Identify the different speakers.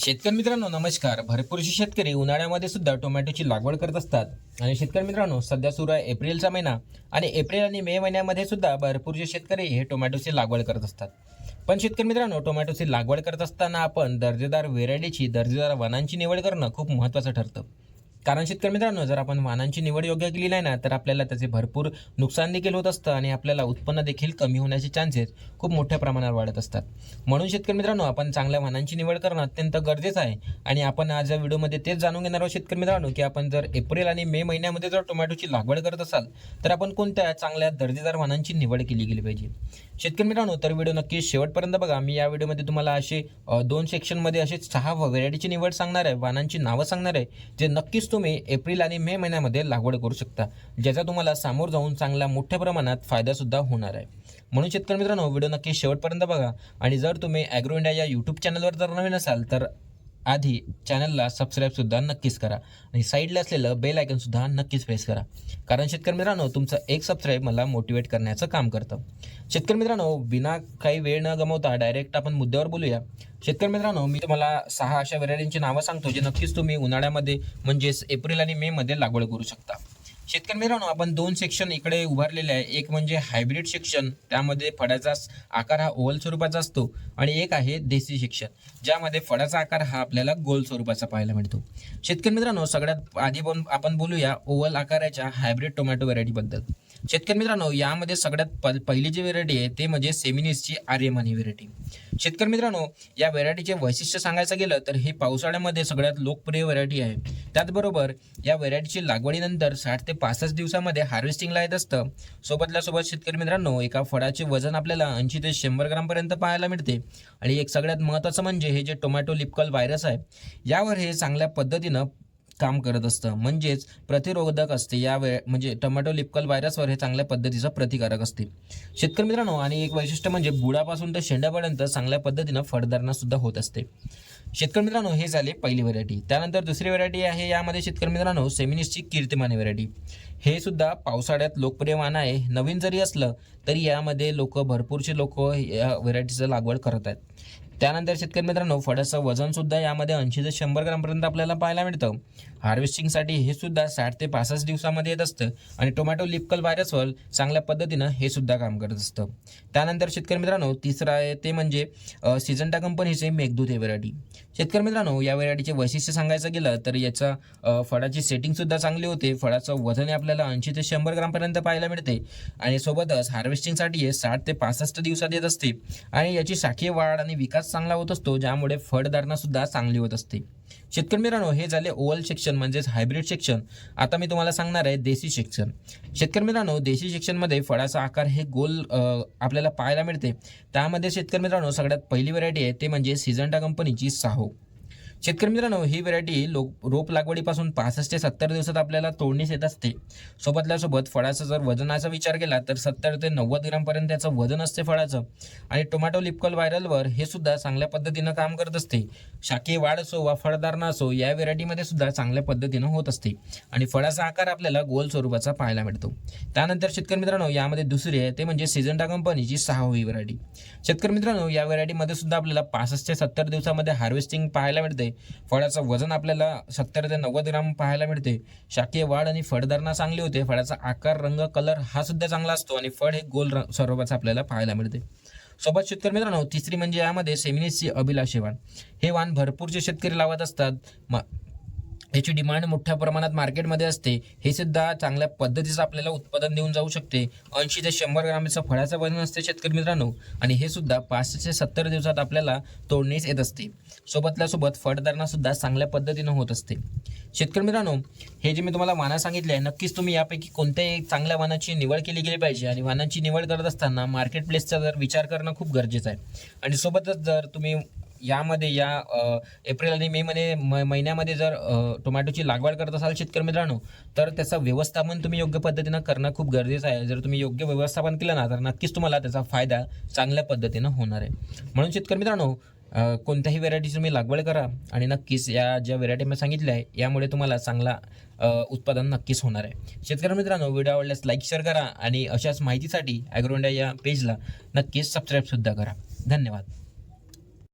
Speaker 1: शेतकरी मित्रांनो नमस्कार. भरपूरशी शेतकरी उन्हाळ्यामध्ये सुद्धा टोमॅटोची लागवड करत असतात. आणि शेतकरी मित्रांनो सध्या सुरू आहे एप्रिलचा महिना आणि एप्रिल आणि मे महिन्यामध्ये सुद्धा भरपूरचे शेतकरी हे टोमॅटोची लागवड करत असतात. पण शेतकरी मित्रांनो टोमॅटोची लागवड करत असताना आपण दर्जेदार व्हेरायटीची दर्जेदार वनांची निवड करणं खूप महत्त्वाचं ठरतं. कारण शेतकरी मित्रांनो जर आपण वाहनांची निवड योग्य केली नाही ना तर आपल्याला त्याचे भरपूर नुकसान देखील होत असतं आणि आपल्याला उत्पन्न देखील कमी होण्याचे चान्सेस खूप मोठ्या प्रमाणावर वाढत असतात. म्हणून शेतकरी मित्रांनो आपण चांगल्या वाहनांची निवड करणं अत्यंत गरजेचं आहे. आणि आपण आज या व्हिडिओमध्ये तेच जाणून घेणार आहोत शेतकरी मित्रांनो की आपण जर एप्रिल आणि मे महिन्यामध्ये जर टोमॅटोची लागवड करत असाल तर आपण कोणत्या चांगल्या दर्जेदार वाहनांची निवड केली गेली पाहिजे? शेतकरी मित्रांनो तर व्हिडिओ नक्की शेवटपर्यंत बघा. मी या व्हिडिओमध्ये तुम्हाला असे दोन सेक्शनमध्ये असे सहा व्हेरायटीची निवड सांगणार आहे वाहनांची नावं सांगणार आहे जे नक्कीच तुम्ही एप्रिल आणि मे महिन्यामध्ये लागवड करू शकता ज्याचा तुम्हाला सामोर जाऊन चांगला मोठ्या प्रमाणात फायदासुद्धा होणार आहे. म्हणून शेतकरी मित्रांनो व्हिडिओ नक्की शेवटपर्यंत बघा. आणि जर तुम्ही ॲग्रो इंडिया या यूट्यूब चॅनलवर जर नवीन असाल तर आधी चॅनलला सबस्क्राईबसुद्धा नक्कीच करा. आणि साईडला असलेलं बेल आयकनसुद्धा नक्कीच प्रेस करा. कारण शेतकरी मित्रांनो तुमचं एक सबस्क्राईब मला मोटिवेट करण्याचं काम करतं. शेतकरी मित्रांनो बिना काही वेळ न गमवता डायरेक्ट आपण मुद्द्यावर बोलूया. शेतकरी मित्रांनो मी तुम्हाला सहा अशा व्हेरायटींची नावं सांगतो जे नक्कीच तुम्ही उन्हाळ्यामध्ये म्हणजेच एप्रिल आणि मेमध्ये लागवड करू शकता. शेतकरी मित्रांनो आपण दोन सेक्शन इकडे उभारलेले आहे. एक म्हणजे हायब्रिड सेक्शन त्यामध्ये फळाचा आकार हा ओवल स्वरूपाचा असतो आणि एक आहे देसी सेक्शन ज्यामध्ये फळाचा आकार हा आपल्याला गोल स्वरूपाचा पाहायला मिळतो. शेतकरी मित्रांनो सगळ्यात आधी पण आपण बोलूया ओव्हल आकाराच्या हायब्रिड टोमॅटो व्हेरायटीबद्दल शेतकरी मित्रांनो यामध्ये सगळ्यात प- पहिली जी व्हेरायटी आहे ते म्हणजे सेमिनिसची आर्यमान ही व्हेरायटी शेतकरी मित्रांनो या व्हेरायटीचे वैशिष्ट्य सांगायचं गेलं तर ही पावसाळ्यामध्ये सगळ्यात लोकप्रिय व्हेरायटी आहे. त्याचबरोबर या व्हेरायटीची लागवडीनंतर साठ ते पासष्ट दिवसामध्ये हार्वेस्टिंगला येत असतं. सोबतल्या सोबत शेतकरी मित्रांनो एका फळाचे वजन आपल्याला ऐंशी ते शंभर ग्रामपर्यंत पाहायला मिळते. आणि एक सगळ्यात महत्त्वाचं म्हणजे हे जे टोमॅटो लिपकल व्हायरस आहे यावर हे चांगल्या पद्धतीनं काम करत असतं. म्हणजेच प्रतिरोधक असते. या वेळ म्हणजे टमॅटो लिपकल व्हायरसवर हे चांगल्या पद्धतीचं प्रतिकारक असते. शेतकरी मित्रांनो आणि एक वैशिष्ट्य म्हणजे बुडापासून ते शेंड्यापर्यंत चांगल्या पद्धतीनं फळधारणा सुद्धा होत असते. शेतकरी मित्रांनो हे झाले पहिली व्हरायटी त्यानंतर दुसरी व्हरायटी आहे यामध्ये शेतकरी मित्रांनो सेमिनिसची कीर्तिमानी व्हरायटी हे सुद्धा पावसाळ्यात लोकप्रिय वाण आहे. नवीन जरी असलं तरी यामध्ये लोक भरपूरसे लोक या व्हरायटीचं लागवड करत आहेत. त्यानंतर शेतकरी मित्रांनो फळाचं वजन सुद्धा यामध्ये ऐंशी ते शंभर ग्रामपर्यंत आपल्याला पाहायला मिळतं. हार्वेस्टिंगसाठी हे सुद्धा साठ ते पासष्ट दिवसामध्ये येत असतं आणि टोमॅटो लिपकल व्हायरसवर चांगल्या पद्धतीनं हे सुद्धा काम करत असतं. त्यानंतर शेतकरी मित्रांनो तिसरं आहे ते म्हणजे सिजंटा कंपनीचे मेघदूत हे व्हेरायटी शेतकरी मित्रांनो या व्हेरायटीचे वैशिष्ट्य सांगायचं गेलं तर याचा फळाची सेटिंग सुद्धा चांगली होते. फळाचं वजन आपल्याला ऐंशी ते शंभर ग्रामपर्यंत पाहायला मिळते. आणि सोबतच हार्वेस्टिंगसाठी हे साठ ते पासष्ट दिवसात येत असते. आणि याची शाखीय वाढ आणि विकास चांगला होत असतो ज्यामुळे फळधारणा सुद्धा चांगली होत असते. शेतकरी मित्रांनो हे झाले ओवल सेक्शन म्हणजेच हायब्रिड सेक्शन आता मी तुम्हाला सांगणार आहे देशी सेक्शन शेतकरी मित्रांनो देशी सेक्शनमध्ये फळाचा आकार हे गोल आपल्याला पाहायला मिळते. त्यामध्ये शेतकरी मित्रांनो सगळ्यात पहिली व्हरायटी आहे ते म्हणजे सिजंटा कंपनीची साहो. शेतकरी मित्रांनो ही व्हरायटी लो रोप लागवडीपासून पासष्ट ते सत्तर दिवसात आपल्याला तोडणीस येत असते. सोबतल्या सोबत फळाचं जर वजनाचा विचार केला तर सत्तर ते नव्वद ग्रामपर्यंत त्याचं वजन असते फळाचं. आणि टोमॅटो लिपकल व्हायरलवर हे सुद्धा चांगल्या पद्धतीनं काम करत असते. शाखी वाढ असो वा फळधारणा असो या व्हेरायटीमध्ये सुद्धा चांगल्या पद्धतीनं होत असते. आणि फळाचा आकार आपल्याला गोल स्वरूपाचा पाहायला मिळतो. त्यानंतर शेतकरी मित्रांनो यामध्ये दुसरी आहे ते म्हणजे सिजंटा कंपनीची सहावी व्हरायटी शेतकरी मित्रांनो या व्हरायटीमध्ये सुद्धा आपल्याला पासष्ट ते सत्तर दिवसामध्ये हार्वेस्टिंग पाहायला मिळते फळाचं वजन आपल्याला सत्तर ते नव्वद ग्राम पाहायला मिळते. शाकीय वाढ आणि फळधारणा चांगली होते. फळाचा आकार रंग कलर हा सुद्धा चांगला असतो आणि फळ हे गोल र- स्वरूपाचं आपल्याला पाहायला मिळते. सोबत शेतकरी मित्रांनो तिसरी म्हणजे यामध्ये सेमिनिसची अभिलाषे वाण. हे वाण भरपूरचे शेतकरी लावत असतात. याची डिमांड मोठ्या प्रमाणात मार्केटमध्ये असते हे सुद्धा चांगल्या पद्धतीचं आपल्याला उत्पादन देऊन जाऊ शकते. ऐंशी ते शंभर ग्रामचं फळाचं वजन असते शेतकरी मित्रांनो आणि हे सुद्धा पाचशे ते सत्तर दिवसात आपल्याला तोडणीच येत असते. सोबतल्या सोबत फळधारणा सुद्धा चांगल्या पद्धतीनं होत असते. शेतकरी मित्रांनो हे जे मी तुम्हाला वाना सांगितले आहे नक्कीच तुम्ही यापैकी कोणत्याही चांगल्या वानाची निवड केली गेली पाहिजे आणि वानांची निवड करत असताना मार्केट प्लेसचा जर विचार करणं खूप गरजेचं आहे. आणि सोबतच जर तुम्ही यामध्ये या एप्रिल आणि मे मध्ये म- महिन्यामध्ये जर टोमॅटोची लागवड करत असाल शेतकरी मित्रांनो तर त्याचं व्यवस्थापन तुम्ही योग्य पद्धतीनं करणं खूप गरजेचं आहे. जर तुम्ही योग्य व्यवस्थापन केलं ना तर नक्कीच तुम्हाला त्याचा फायदा चांगल्या पद्धतीनं होणार आहे. म्हणून शेतकरी मित्रांनो कोणत्याही व्हेरायटीची तुम्ही लागवड करा आणि नक्कीच या ज्या व्हेरायटी मी सांगितल्या आहे यामुळे तुम्हाला चांगला उत्पादन नक्कीच होणार आहे. शेतकरी मित्रांनो व्हिडिओ आवडल्यास लाईक शेअर करा आणि अशाच माहितीसाठी ॲग्रोंडा या पेजला नक्कीच सबस्क्राईबसुद्धा करा. धन्यवाद.